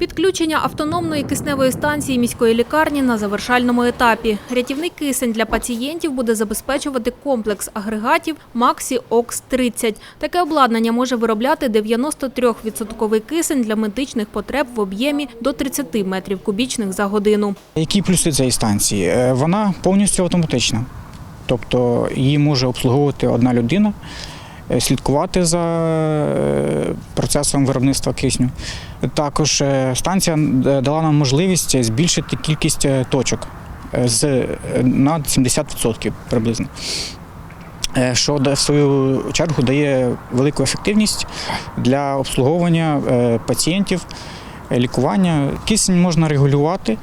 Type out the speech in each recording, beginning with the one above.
Підключення автономної кисневої станції міської лікарні на завершальному етапі. Рятівний кисень для пацієнтів буде забезпечувати комплекс агрегатів Maxi Ox 30. Таке обладнання може виробляти 93% кисень для медичних потреб в об'ємі до 30 метрів кубічних за годину. Які плюси цієї станції? Е, Вона повністю автоматична, тобто її може обслуговувати одна людина, слідкувати за е, процесом виробництва кисню. Також е, станція е, дала нам можливість збільшити кількість е, точок е, з, е, на 70% приблизно. Е, Що в свою чергу дає велику ефективність для обслуговування е, пацієнтів, е, лікування. Кисень можна регулювати.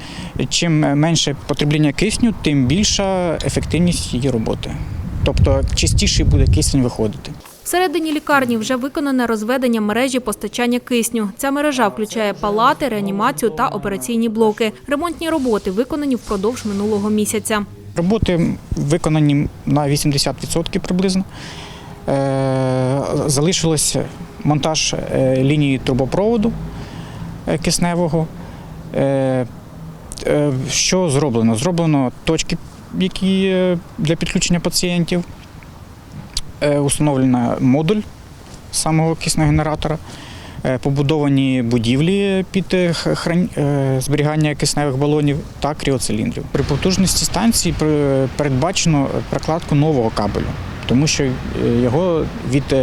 Чим менше потребління кисню, тим більша ефективність її роботи. Тобто частіше буде кисень виходити. Всередині лікарні вже виконане розведення мережі постачання кисню. Ця мережа включає палати, реанімацію та операційні блоки. Ремонтні роботи виконані впродовж минулого місяця. Роботи виконані на 80% приблизно. Е, Залишилось монтаж е, лінії трубопроводу е, кисневого. Що зроблено? Зроблено точки, які для підключення пацієнтів. Е, Установлено модуль самого кисногенератора. Е, Побудовані будівлі під е, зберігання кисневих балонів та кріоциліндрів. При потужності станції передбачено прокладку нового кабелю, тому що його від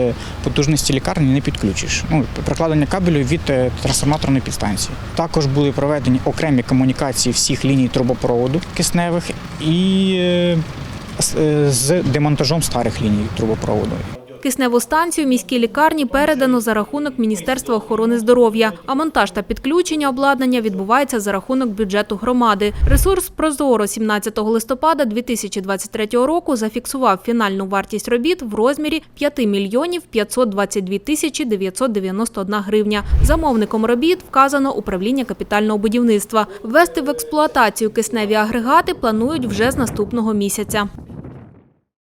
потужності лікарні не підключиш. Ну, прокладення кабелю від трансформаторної підстанції. Також були проведені окремі комунікації всіх ліній трубопроводу кисневих і з демонтажом старих ліній трубопроводу. Кисневу станцію міській лікарні передано за рахунок Міністерства охорони здоров'я, а монтаж та підключення обладнання відбувається за рахунок бюджету громади. Ресурс Прозоро 17 листопада 2023 року зафіксував фінальну вартість робіт в розмірі 5 мільйонів 522 тисячі 991 гривня. Замовником робіт вказано управління капітального будівництва. Ввести в експлуатацію кисневі агрегати планують вже з наступного місяця.